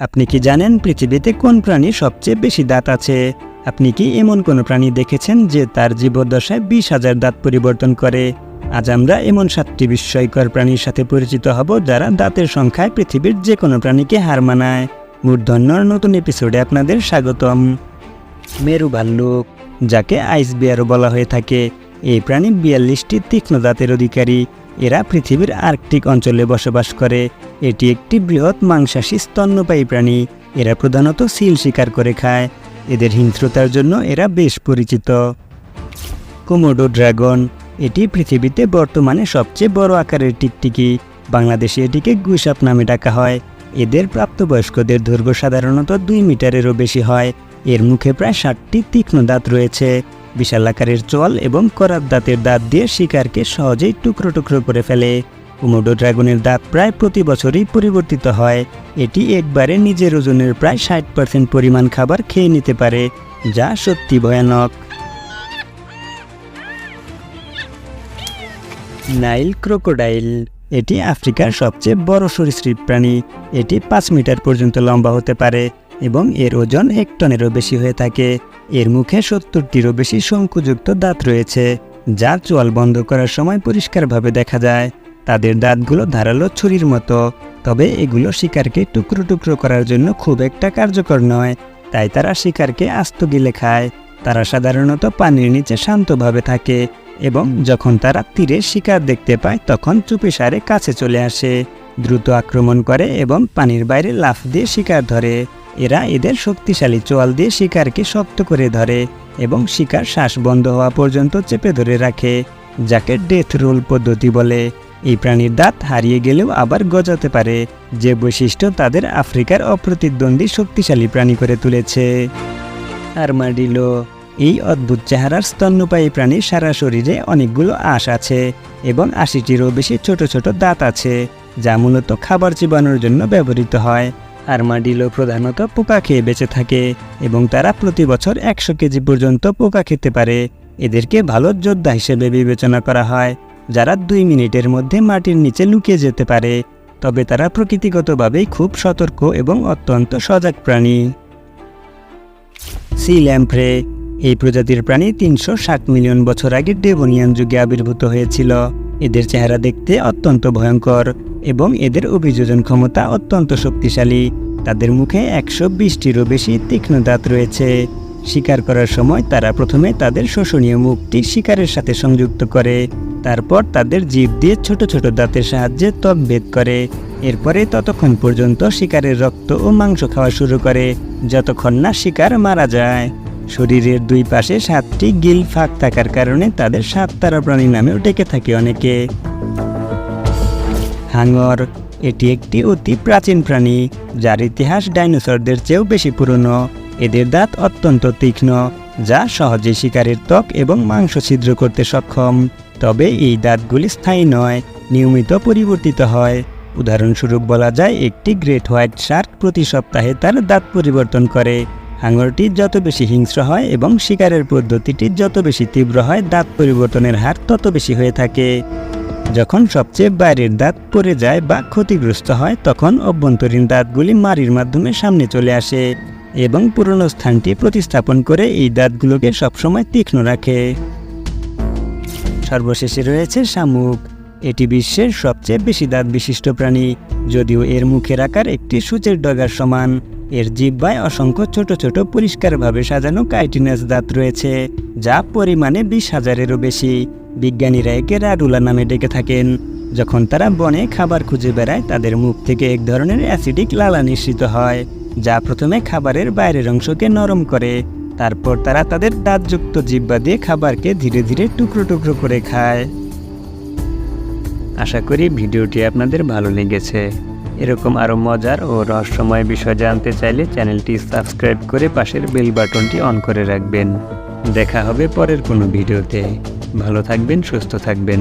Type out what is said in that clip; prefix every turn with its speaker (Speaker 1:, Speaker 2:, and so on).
Speaker 1: আপনি কি জানেন পৃথিবীতে কোন প্রাণী সবচেয়ে বেশি দাঁত আছে? আপনি কি এমন কোনো প্রাণী দেখেছেন যে তার জীবদ্দশায় বিশ হাজার দাঁত পরিবর্তন করে? আজ আমরা এমন সাতটি বিস্ময়কর প্রাণীর সাথে পরিচিত হব যারা দাঁতের সংখ্যায় পৃথিবীর যে কোনো প্রাণীকে হার মানায়। মূর্ধন্যর নতুন এপিসোডে আপনাদের স্বাগতম। মেরু ভাল্লুক, যাকে আইস বিয়ারও বলা হয়ে থাকে, এই প্রাণী বিয়াল্লিশটি তীক্ষ্ণ দাঁতের অধিকারী। এরা পৃথিবীর আর্কটিক অঞ্চলে বসবাস করে। এটি একটি বৃহৎ মাংসাশী স্তন্যপায়ী প্রাণী। এরা প্রধানত সিল শিকার করে খায়। এদের হিংস্রতার জন্য এরা বেশ পরিচিত। কোমোডো ড্রাগন, এটি পৃথিবীতে বর্তমানে সবচেয়ে বড় আকারের টিকটিকি। বাংলাদেশে এটিকে গুইসাপ নামে ডাকা হয়। এদের প্রাপ্তবয়স্কদের দৈর্ঘ্য সাধারণত দুই মিটারেরও বেশি হয়। এর মুখে প্রায় ষাটটি তীক্ষ্ণ দাঁত রয়েছে। বিশাল আকারের চল এবং করাত দাঁতের দাঁত দিয়ে শিকারকে সহজেই টুকরো টুকরো করে ফেলে। কুমোডো ড্রাগনের দাঁত প্রায় প্রতি বছরই পরিবর্তিত হয়। এটি একবারে নিজের ওজনের প্রায় ষাট পার্সেন্ট পরিমাণ খাবার খেয়ে নিতে পারে, যা সত্যি ভয়ানক। নাইল ক্রোকোডাইল, এটি আফ্রিকার সবচেয়ে বড় সরীসৃপ প্রাণী। এটি পাঁচ মিটার পর্যন্ত লম্বা হতে পারে এবং এর ওজন এক টনেরও বেশি হয়ে থাকে। এর মুখে সত্তরটিরও বেশি শঙ্কুযুক্ত দাঁত রয়েছে, যা চোয়াল বন্ধ করার সময় পরিষ্কারভাবে দেখা যায়। তাদের দাঁতগুলো ধারালো ছুরির মতো। তবে এগুলো শিকারকে টুকরো টুকরো করার জন্য খুব একটা কার্যকর নয়, তাই তারা শিকারকে আস্ত গিলে খায়। তারা সাধারণত পানির নিচে শান্তভাবে থাকে এবং যখন তারা তীরে শিকার দেখতে পায়, তখন চুপিসারে কাছে চলে আসে, দ্রুত আক্রমণ করে এবং পানির বাইরে লাফ দিয়ে শিকার ধরে। এরা এদের শক্তিশালী চোয়াল দিয়ে শিকারকে শক্ত করে ধরে এবং শিকার শ্বাস বন্ধ হওয়া পর্যন্ত চেপে ধরে রাখে, যাকে ডেথ রোল পদ্ধতি বলে। এই প্রাণীর দাঁত হারিয়ে গেলেও আবার গজাতে পারে। যে বৈশিষ্ট্য তাদের আফ্রিকার অপ্রতিদ্বন্দ্বী শক্তিশালী প্রাণী করে তুলেছে। আরমাডিলো, এই অদ্ভুত চেহারার স্তন্যপায়ী প্রাণীর সারা শরীরে অনেকগুলো আঁশ আছে এবং আশিটিরও বেশি ছোট ছোট দাঁত আছে, যা মূলত খাবার চিবানোর জন্য ব্যবহৃত হয়। আরমাডিলো প্রধানত পোকা খেয়ে বেঁচে থাকে এবং তারা প্রতি বছর একশো কেজি পর্যন্ত পোকা খেতে পারে। এদেরকে ভালো যোদ্ধা হিসেবে বিবেচনা করা হয়। যারা দুই মিনিটের মধ্যে মাটির নিচে লুকিয়ে যেতে পারে, তবে তারা প্রকৃতিগতভাবেই খুব সতর্ক এবং অত্যন্ত সজাগ প্রাণী। সি ল্যাম্প্রে এই প্রজাতির প্রাণী তিনশো ষাট মিলিয়ন বছর আগে ডেভোনিয়ান যুগে আবির্ভূত হয়েছিল। এদের চেহারা দেখতে অত্যন্ত ভয়ঙ্কর এবং এদের অভিযোজন ক্ষমতা অত্যন্ত শক্তিশালী। তাদের মুখে একশো বিশটিরও বেশি তীক্ষ্ণ দাঁত রয়েছে। শিকার করার সময় তারা প্রথমে তাদের শোষণীয় মুখটি শিকারের সাথে সংযুক্ত করে। তারপর তাদের জিভ দিয়ে ছোট ছোট দাঁতের সাহায্যে ত্বক ভেদ করে। এরপরে ততক্ষণ পর্যন্ত শিকারের রক্ত ও মাংস খাওয়া শুরু করে, যতক্ষণ না শিকার মারা যায়। শরীরের দুই পাশে সাতটি গিল ফাঁক থাকার কারণে তাদের সাত তারা প্রাণী নামেও ডেকে থাকে অনেকে। হাঙর এটি একটি অতি প্রাচীন প্রাণী, যার ইতিহাস ডাইনোসরদের চেয়েও বেশি পুরনো। এদের দাঁত অত্যন্ত তীক্ষ্ণ, যা সহজে শিকারের ত্বক এবং মাংস ছিদ্র করতে সক্ষম। তবে এই দাঁতগুলি স্থায়ী নয়, নিয়মিত পরিবর্তিত হয়। উদাহরণস্বরূপ বলা যায়, একটি গ্রেট হোয়াইট শার্ক প্রতি সপ্তাহে তার দাঁত পরিবর্তন করে। হাঙরটি যত বেশি হিংস্র হয় এবং শিকারের পদ্ধতিটি যত বেশি তীব্র হয়, দাঁত পরিবর্তনের হার তত বেশি হয়ে থাকে। যখন সবচেয়ে বাইরের দাঁত পড়ে যায় বা ক্ষতিগ্রস্ত হয়, তখন অভ্যন্তরীণ দাঁতগুলি মারির মাধ্যমে সামনে চলে আসে এবং পুরনো স্থানটি প্রতিস্থাপন করে এই দাঁতগুলোকে সবসময় তীক্ষ্ণ রাখে। সর্বশেষে রয়েছে শামুক। এটি বিশ্বের সবচেয়ে বেশি দাঁত বিশিষ্ট প্রাণী, যদিও এর মুখের আকার একটি সূচের ডগার সমান। এর জিহ্বায় অসংখ্য ছোট ছোট পরিষ্কারভাবে সাজানো কাইটিনাস দাঁত রয়েছে, যা পরিমাণে বিশ হাজারেরও বেশি। বিজ্ঞানীরা একে রাডুলা নামে ডেকে থাকেন। যখন তারা বনে খাবার খুঁজে বেড়ায়, তাদের মুখ থেকে এক ধরনের অ্যাসিডিক লালা নিঃসৃত হয়, যা প্রথমে খাবারের বাইরের অংশকে নরম করে। তারপর তারা তাদের দাঁতযুক্ত জিব্বা দিয়ে খাবারকে ধীরে ধীরে টুকরো টুকরো করে খায়। আশা করি ভিডিওটি আপনাদের ভালো লেগেছে। এরকম আরও মজার ও রহস্যময় বিষয় জানতে চাইলে চ্যানেলটি সাবস্ক্রাইব করে পাশের বেল বাটনটি অন করে রাখবেন। দেখা হবে পরের কোনো ভিডিওতে। ভালো থাকবেন, সুস্থ থাকবেন।